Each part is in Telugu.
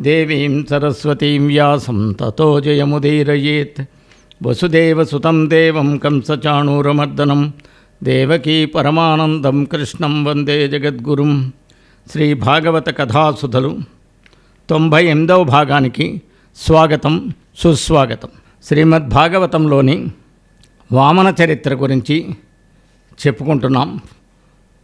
దేవీం సరస్వతీం వ్యాసం తతో జయముదీరయేత్. వసుదేవసుతం దేవం కంసచాణూరమర్దనం. దేవకీ పరమానందం కృష్ణం వందే జగద్గురుం. శ్రీ భాగవత కథాసుధలు. తొంభై ఎనిమిదవ భాగానికి స్వాగతం సుస్వాగతం. శ్రీమద్భాగవతంలోని వామన చరిత్ర గురించి చెప్పుకుంటున్నాం.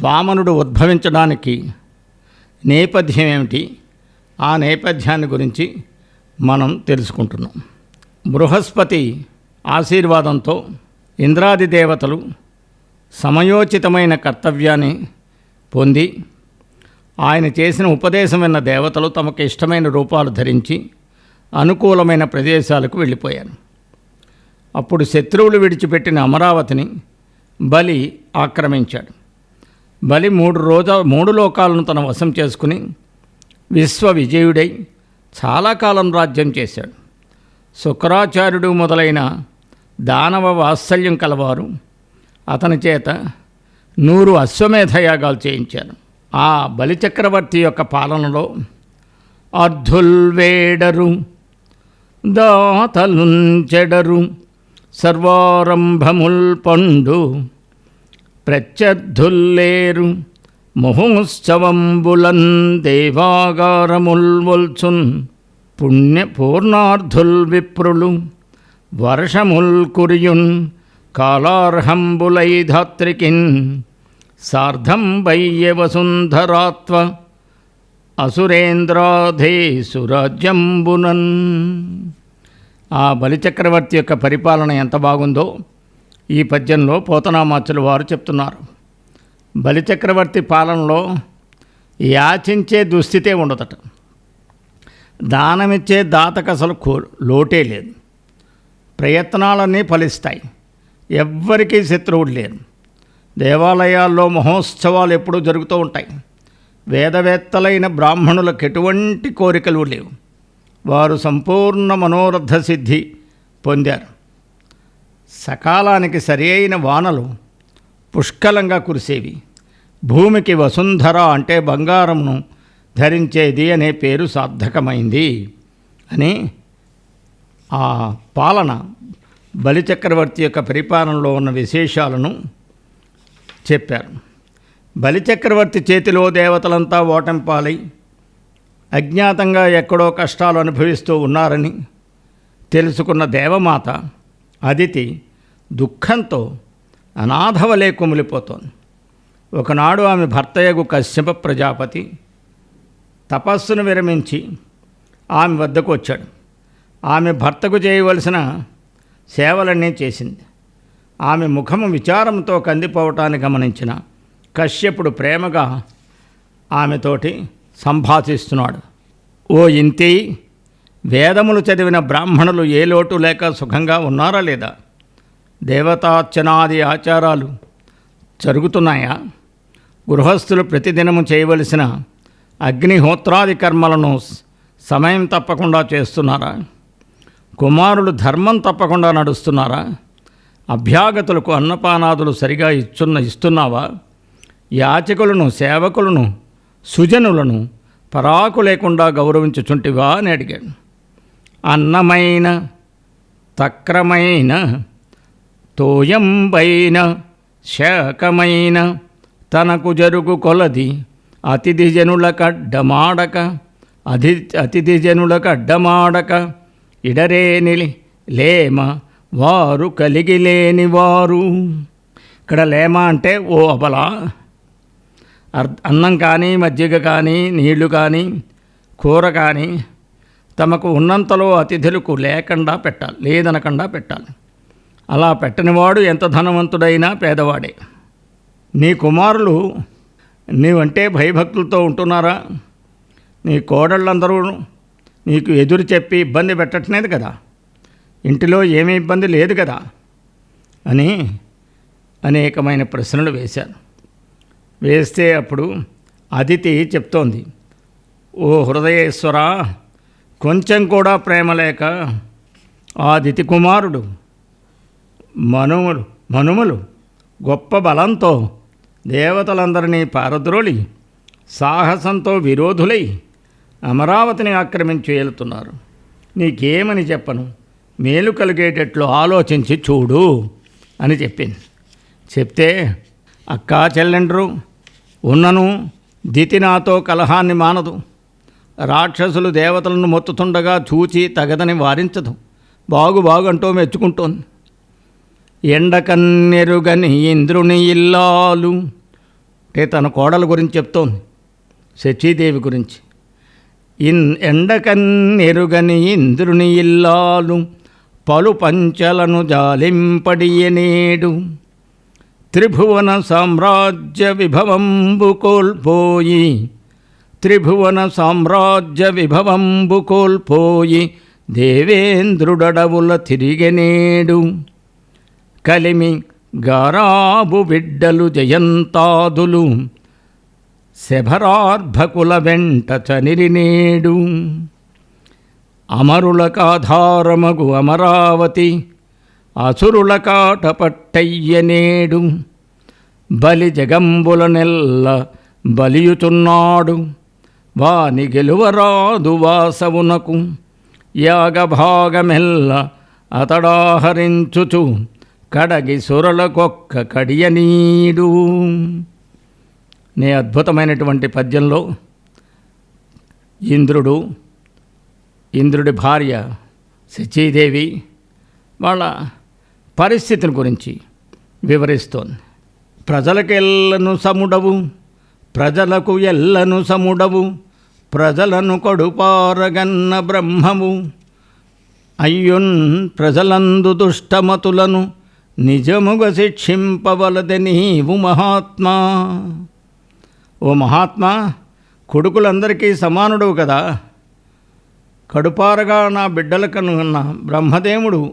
వామనుడు ఉద్భవించడానికి నేపథ్యం ఏమిటి? ఆ నేపథ్యాన్ని గురించి మనం తెలుసుకుంటున్నాం. బృహస్పతి ఆశీర్వాదంతో ఇంద్రాది దేవతలు సమయోచితమైన కర్తవ్యాన్ని పొంది ఆయన చేసిన ఉపదేశం విన్న దేవతలు తమకు ఇష్టమైన రూపాలు ధరించి అనుకూలమైన ప్రదేశాలకు వెళ్ళిపోయారు. అప్పుడు శత్రువులు విడిచిపెట్టిన అమరావతిని బలి ఆక్రమించాడు. బలి మూడు రోజు మూడు లోకాలను తన వశం చేసుకుని విశ్వ విజయుడై చాలా కాలం రాజ్యం చేశాడు. శుక్రాచార్యుడు మొదలైన దానవ వాత్సల్యం కలవారు. అతని చేత నూరు అశ్వమేధయాగాలు చేయించారు. ఆ బలిచక్రవర్తి యొక్క పాలనలో అర్ధుల్వేడరు దాతలుంచెడరు సర్వారంభముల్ పండు ప్రత్యర్థుల్లేరు ముహుశ్చవంబులన్ దేవాగారముల్ పుణ్యపూర్ణార్థుల్ పుణ్య విప్రులు వర్షముల్ కురియున్ కాలార్హంబులై ధాత్రికిన్ సార్ధం వయ్య వసుంధరాత్వ ఆ బలిచక్రవర్తి యొక్క పరిపాలన ఎంత బాగుందో ఈ పద్యంలో పోతనామాచులు వారు చెప్తున్నారు. బలిచక్రవర్తి పాలనలో యాచించే దుస్థితే ఉండదట. దానమిచ్చే దాతకు అసలు కో లోటే లేదు. ప్రయత్నాలన్నీ ఫలిస్తాయి. ఎవ్వరికీ శత్రువుడు లేరు. దేవాలయాల్లో మహోత్సవాలు ఎప్పుడూ జరుగుతూ ఉంటాయి. వేదవేత్తలైన బ్రాహ్మణులకు ఎటువంటి కోరికలు లేవు. వారు సంపూర్ణ మనోరథ సిద్ధి పొందారు. సకాలానికి సరి అయిన వానలు పుష్కలంగా కురిసేవి. భూమికి వసుంధర అంటే బంగారంను ధరించేది అనే పేరు సార్థకమైంది అని ఆ పాలన బలిచక్రవర్తి యొక్క పరిపాలనలో ఉన్న విశేషాలను చెప్పారు. బలిచక్రవర్తి చేతిలో దేవతలంతా ఓటంపాలై అజ్ఞాతంగా ఎక్కడో కష్టాలు అనుభవిస్తూ ఉన్నారని తెలుసుకున్న దేవమాత అదితి దుఃఖంతో అనాథవలే కుమిలిపోతోంది. ఒకనాడు ఆమె భర్తయ్యకు కశ్యప ప్రజాపతి తపస్సును విరమించి ఆమె వద్దకు వచ్చాడు. ఆమె భర్తకు చేయవలసిన సేవలన్నీ చేసింది. ఆమె ముఖము విచారంతో కందిపోవటాన్ని గమనించిన కశ్యపుడు ప్రేమగా ఆమెతోటి సంభాషిస్తున్నాడు. ఓ ఇంతి వేదములు చదివిన బ్రాహ్మణులు ఏ లోటు లేక సుఖంగా ఉన్నారా లేదా? దేవతార్చనాది ఆచారాలు జరుగుతున్నాయా? గృహస్థులు ప్రతిదినము చేయవలసిన అగ్నిహోత్రాది కర్మలను సమయం తప్పకుండా చేస్తున్నారా? కుమారులు ధర్మం తప్పకుండా నడుస్తున్నారా? అభ్యాగతులకు అన్నపానాదులు సరిగా ఇచ్చున్న ఇస్తున్నావా? యాచకులను సేవకులను సుజనులను పరాకు లేకుండా గౌరవించుచుంటివా అని అడిగాడు. అన్నమైన తక్రమైన తోయంబైన శాఖమైన తనకు జరుగు కొలది. అతిథి జనులకు అడ్డమాడక అధి అతిథి జనులకు అడ్డమాడక ఇడరేని లేమ వారు కలిగి లేని వారు. ఇక్కడ లేమ అంటే ఓ అబల. అర్ అన్నం కానీ మజ్జిగ కానీ నీళ్ళు కానీ కూర కానీ తమకు ఉన్నంతలో అతిథులకు లేకుండా పెట్టాలి లేదనకుండా పెట్టాలి. అలా పెట్టనివాడు ఎంత ధనవంతుడైనా పేదవాడే. నీ కుమారులు నీవంటే భయభక్తులతో ఉంటున్నారా? నీ కోడళ్ళందరూ నీకు ఎదురు చెప్పి ఇబ్బంది పెట్టట్లేదు కదా? ఇంటిలో ఏమీ ఇబ్బంది లేదు కదా? అని అనేకమైన ప్రశ్నలు వేశారు. వేస్తే అప్పుడు అదితి చెప్తోంది ఓ హృదయేశ్వర కొంచెం కూడా ప్రేమ లేక ఆదితి కుమారుడు మనుములు మనుములు గొప్ప బలంతో దేవతలందరినీ పారద్రోలి సాహసంతో విరోధులై అమరావతిని ఆక్రమించి వెళుతున్నారు నీకేమని చెప్పను? మేలు కలిగేటట్లు ఆలోచించి చూడు అని చెప్పింది. చెప్తే అక్కా చెల్లెండ్రు ఉన్నను దితి నాతో కలహాన్ని మానదు. రాక్షసులు దేవతలను మొత్తుతుండగా చూచి తగదని వారించదు. బాగు బాగంటూ మెచ్చుకుంటోంది. ఎండకన్నెరుగని ఇంద్రుని ఇల్లాలు అంటే తన కోడల గురించి చెప్తోంది? శచీదేవి గురించి. ఇన్ ఎండకన్నెరుగని ఇంద్రుని ఇల్లాలు పలు పంచలను జాలింపడియనేడు. త్రిభువన సామ్రాజ్య విభవంబు కోల్పోయి త్రిభువన సామ్రాజ్య విభవంబు కోల్పోయి దేవేంద్రుడడవుల తిరిగనేడు. కలిమి గారాబు బిడ్డలు జయంతాదులు శభరార్భకుల వెంట చనిరినేడు అమరులకాధారమగు అమరావతి అసురుల కాటపట్టయ్యనేడు బలి జగంబుల నెల్ల బలియుచున్నాడు వాని గెలువరాదు వాసవునకు యాగభాగమెల్ల అతడాహరించుచు. కడగి సురలకొక్క కడియనీడు నే అద్భుతమైనటువంటి పద్యంలో ఇంద్రుడు ఇంద్రుడి భార్య శచీదేవి వాళ్ళ పరిస్థితిని గురించి వివరిస్తోంది. ప్రజలకెల్లను సముడవు ప్రజలకు ఎల్లను సముడవు ప్రజలను కొడుపారగన్న బ్రహ్మము. అయ్యున్ ప్రజలందు దుష్టమతులను నిజముగ శిక్షింపవలది నీవు మహాత్మా. ఓ మహాత్మా కొడుకులందరికీ సమానుడు కదా. కడుపారగా నా బిడ్డలకనున్న బ్రహ్మదేవుడు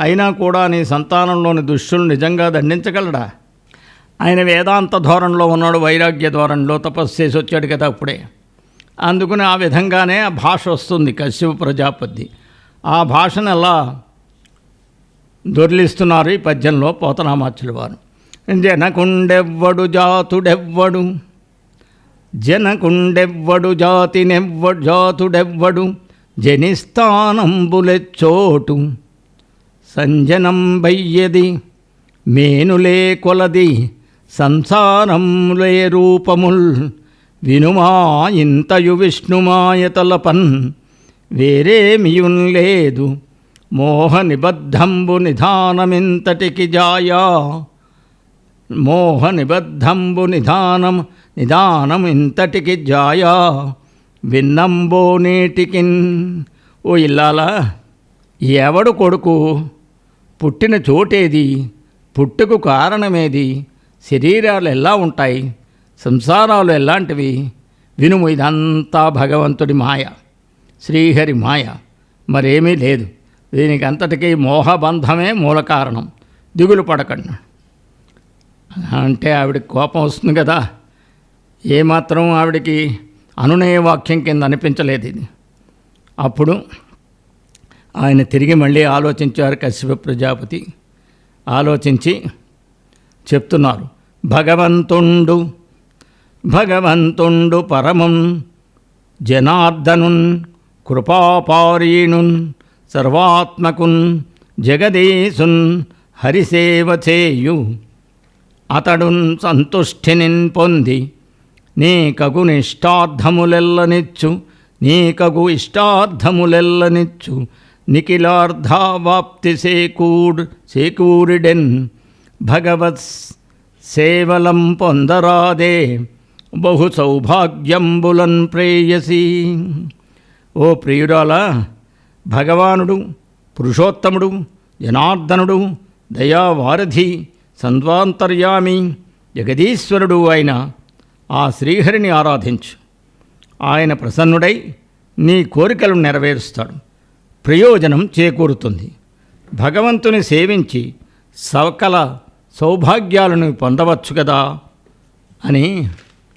అయినా కూడా నీ సంతానంలోని దుష్టులు నిజంగా దండించగలడా? ఆయన వేదాంత ధోరణిలో ఉన్నాడు వైరాగ్య ధోరణిలో తపస్సు చేసి వచ్చాడు కదా అప్పుడే. అందుకని ఆ విధంగానే ఆ భాష వస్తుంది కశ్యప ప్రజాపతి. ఆ భాషను ఎలా దొర్లిస్తున్నారు ఈ పద్యంలో పోతనామాచుల వారు జనకుండెవ్వడు జాతుడెవ్వడు జనకుండెవ్వడు జాతినెవ్వడు జాతుడెవ్వడు జనిస్థానంబులెచ్చోటు సంజనం బయ్యది మేనులే కొలది సంసారంలే రూపముల్ వినుమా ఇంతయు విష్ణుమాయతలపన్ వేరేమియున్ లేదు. మోహ నిబద్ధంబు నిధానమింతటికి జాయా మోహ నిబద్ధంబు నిధానం నిదానం ఇంతటికి జాయా విన్నంబో నేటికిన్. ఓ ఇల్లాలా ఎవడు కొడుకు? పుట్టిన చోటేది పుట్టుకు కారణమేది? శరీరాలు ఎలా ఉంటాయి సంసారాలు ఎలాంటివి వినుము ఇదంతా భగవంతుడి మాయ శ్రీహరి మాయ మరేమీ లేదు. దీనికి అంతటికీ మోహబంధమే మూల కారణం. దిగులు పడకండి. అంటే ఆవిడకి కోపం వస్తుంది కదా. ఏమాత్రం ఆవిడకి అనునయ వాక్యం కింద అనిపించలేదు ఇది. అప్పుడు ఆయన తిరిగి మళ్ళీ ఆలోచించారు కశ్యప ప్రజాపతి. ఆలోచించి చెప్తున్నారు భగవంతుండు భగవంతుండు పరమం జనార్దనున్ కృపాపారీణున్ సర్వాత్మకున్ జగదీశున్ హరిసేవ చేయు అతడున్ సంతుష్టినిన్ పొంది నీకగు నిష్టార్థములెల్లనిచ్చు నీకగు ఇష్టార్థములెల్లనిచ్చు నిఖిలార్ధావాప్తి సేకూడ్ సేకూరిడెన్. భగవత్ సేవలం పొందరాదే బహు సౌభాగ్యంబులన్ ప్రేయసి. ఓ ప్రియురాలా భగవానుడు పురుషోత్తముడు జనార్దనుడు దయావారధి సంద్వాంతర్యామి జగదీశ్వరుడు అయిన ఆ శ్రీహరిని ఆరాధించు. ఆయన ప్రసన్నుడై నీ కోరికలు నెరవేరుస్తాడు. ప్రయోజనం చేకూరుతుంది. భగవంతుని సేవించి సకల సౌభాగ్యాలను పొందవచ్చు కదా అని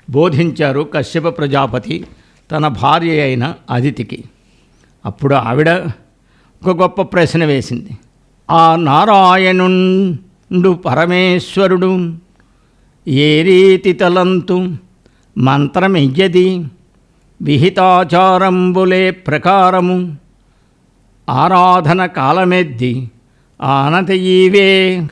బోధించారు కశ్యప ప్రజాపతి తన భార్య అయిన అదితికి. అప్పుడు ఆవిడ ఒక గొప్ప ప్రశ్న వేసింది. ఆ నారాయణుండు పరమేశ్వరుడు ఏ రీతి తలంతు మంత్రమియ్యది? విహితాచారంబులే ప్రకారము. ఆరాధన కాలమెద్ది ఆనతయీవే.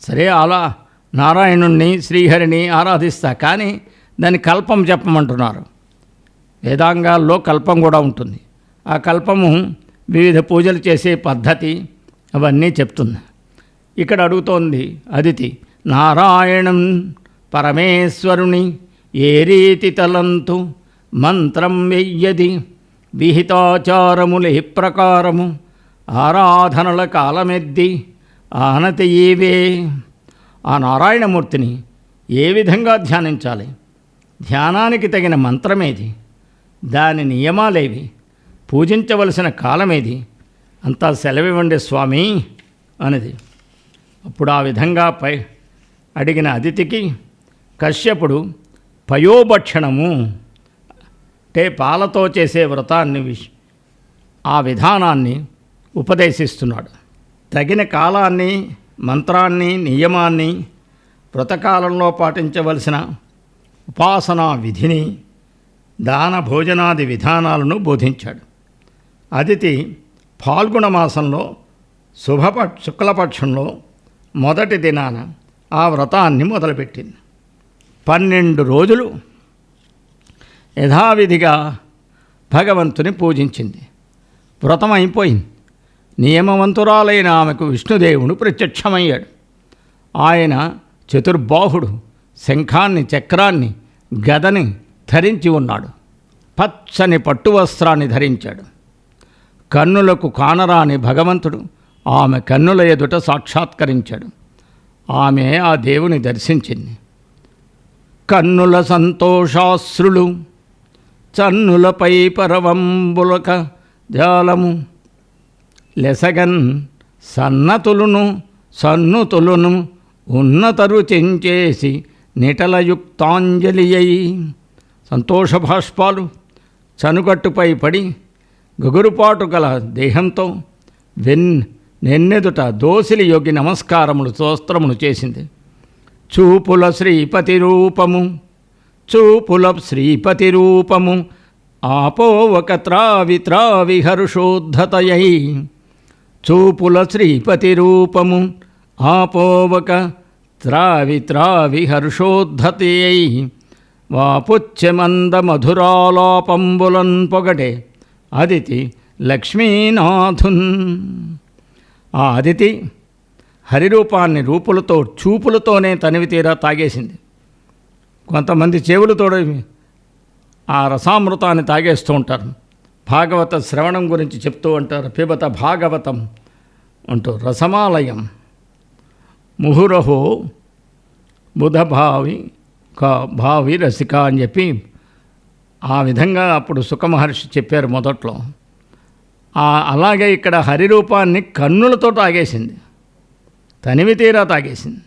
సరే అలా నారాయణుణ్ణి శ్రీహరిని ఆరాధిస్తా కానీ దాని కల్పం చెప్పమంటున్నారు. వేదాంగాల్లో కల్పం కూడా ఉంటుంది. ఆ కల్పము వివిధ పూజలు చేసే పద్ధతి అవన్నీ చెప్తుంది. ఇక్కడ అడుగుతోంది అదితి నారాయణం పరమేశ్వరుని ఏ రీతి తలంతు? మంత్రం వెయ్యది విహితాచారముల ప్రకారము ఆరాధనల కాలమెద్ది ఆనతి ఏవే ఆ నారాయణమూర్తిని ఏ విధంగా ధ్యానించాలి? ధ్యానానికి తగిన మంత్రమేది? దాని నియమాలేవి? పూజించవలసిన కాలమేది? అంతా సెలవివ్వండి స్వామి అన్నది అప్పుడు ఆ విధంగా పై అడిగిన అతిథికి కశ్యపుడు పయోభక్షణము అంటే పాలతో చేసే వ్రతాన్ని విష్ ఆ విధానాన్ని ఉపదేశిస్తున్నాడు. తగిన కాలాన్ని మంత్రాన్ని నియమాన్ని వ్రతకాలంలో పాటించవలసిన ఉపాసనా విధిని దాన భోజనాది విధానాలను బోధించాడు. అదితి ఫాల్గుణ మాసంలో శుభప శుక్లపక్షంలో మొదటి దినాన ఆ వ్రతాన్ని మొదలుపెట్టింది. పన్నెండు రోజులు యథావిధిగా భగవంతుని పూజించింది. వ్రతం అయిపోయింది నియమవంతురాలైన ఆమెకు విష్ణుదేవుడు ప్రత్యక్షమయ్యాడు. ఆయన చతుర్బాహుడు శంఖాన్ని చక్రాన్ని గదని ధరించి ఉన్నాడు. పచ్చని పట్టు వస్త్రాన్ని ధరించాడు. కన్నులకు కానరాని భగవంతుడు ఆమె కన్నుల ఎదుట సాక్షాత్కరించాడు. ఆమె ఆ దేవుని దర్శించింది. కన్నుల సంతోషాశ్రులు చన్నులపై పరవంబులక జాలము లెసగన్ సన్నతులును సన్నుతులను ఉన్నతరు చెంచేసి నిటలయుక్తాంజలి అయి సంతోష భాష్పాలు చనుగట్టుపై పడి గగురుపాటు గల దేహంతో వెన్ నెన్నెదుట దోసిలి యోగి నమస్కారములు స్తోత్రములు చేసింది. చూపుల శ్రీపతి రూపము చూపుల శ్రీపతి రూపము ఆపో ఒక త్రావి త్రావి హర్షోద్ధతయై. చూపుల శ్రీపతి రూపము ఆపోవక త్రావి త్రావి హర్షోద్ధతయై. వాపుచ్యమంద మధురాలాపంబులన్ పొగటే. అదితి లక్ష్మీనాథున్. ఆ అదితి హరిరూపాన్ని రూపులతో చూపులతోనే తనివి తీరా తాగేసింది. కొంతమంది చెవులతో ఆ రసామృతాన్ని తాగేస్తూ ఉంటారు. భాగవత శ్రవణం గురించి చెప్తూ ఉంటారు. పిబత భాగవతం అంటూ రసమాలయం. ముహురహో బుధభావి కా భావి రసిక అని చెప్పి ఆ విధంగా అప్పుడు సుఖమహర్షి చెప్పారు మొదట్లో. అలాగే ఇక్కడ హరిరూపాన్ని కన్నులతో తాగేసింది. తనివి తీరా తాగేసింది.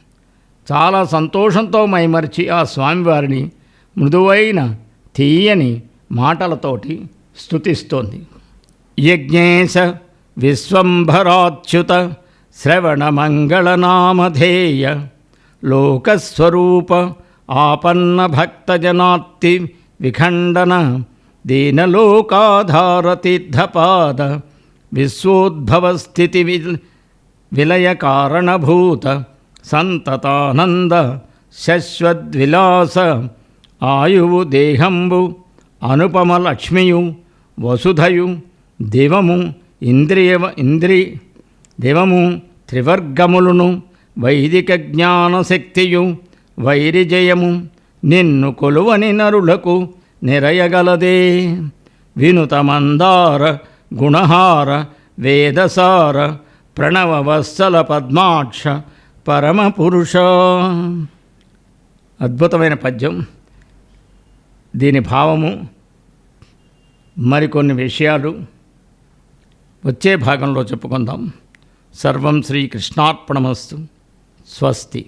చాలా సంతోషంతో మైమరిచి ఆ స్వామివారిని మృదువైన తీయని మాటలతోటి స్థుతిస్తోంది యజ్ఞేశ విశ్వంభరాచ్యుత శ్రవణమంగళనామధేయ లోకస్వరూప ఆపన్న భక్తజనాత్తి విఖండన దీనలోకాధారతీర్థపాద విశ్వోద్భవస్థితి వి విలయ కారణభూత సంతతానంద శశ్వద్విలాస ఆయువు దేహంబు అనుపమ లక్ష్మియు వసుధయు దివము ఇంద్రియ ఇంద్రి దివము త్రివర్గములను వైదిక జ్ఞానశక్తియు వైరిజయము నిన్ను కొలువని నరులకు నిరయగలదే. వినుత మందార గుణహార వేదసార ప్రణవవత్సల పద్మాక్ష పరమపురుష. అద్భుతమైన పద్యం. దీని భావము మరికొన్ని విషయాలు వచ్చే భాగంలో చెప్పుకుందాం. సర్వం శ్రీకృష్ణార్పణమస్తు స్వస్తి.